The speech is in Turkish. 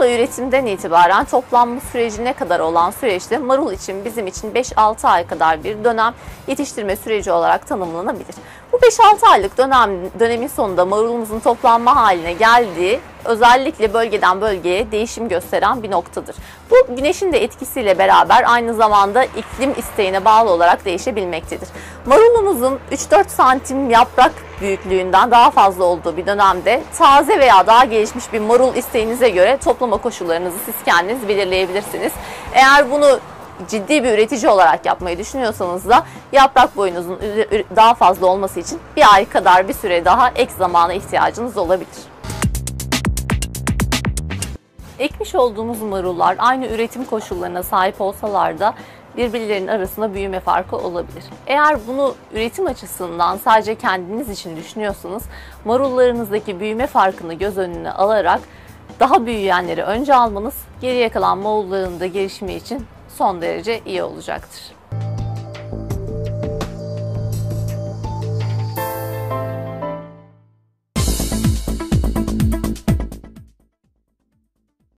Marulla üretimden itibaren toplanma sürecine kadar olan süreçte marul için bizim için 5-6 ay kadar bir dönem yetiştirme süreci olarak tanımlanabilir. Bu 5-6 aylık dönem dönemin sonunda marulumuzun toplanma haline geldiği özellikle bölgeden bölgeye değişim gösteren bir noktadır. Bu güneşin de etkisiyle beraber aynı zamanda iklim isteğine bağlı olarak değişebilmektedir. Marulumuzun 3-4 santim yaprak büyüklüğünden daha fazla olduğu bir dönemde taze veya daha gelişmiş bir marul isteğinize göre toplama koşullarınızı siz kendiniz belirleyebilirsiniz. Eğer bunu ciddi bir üretici olarak yapmayı düşünüyorsanız da yaprak boyunuzun daha fazla olması için bir ay kadar bir süre daha ek zamana ihtiyacınız olabilir. Ekmiş olduğumuz marullar aynı üretim koşullarına sahip olsalar da birbirlerinin arasında büyüme farkı olabilir. Eğer bunu üretim açısından sadece kendiniz için düşünüyorsanız marullarınızdaki büyüme farkını göz önüne alarak daha büyüyenleri önce almanız geriye kalan marulların da gelişimi için son derece iyi olacaktır.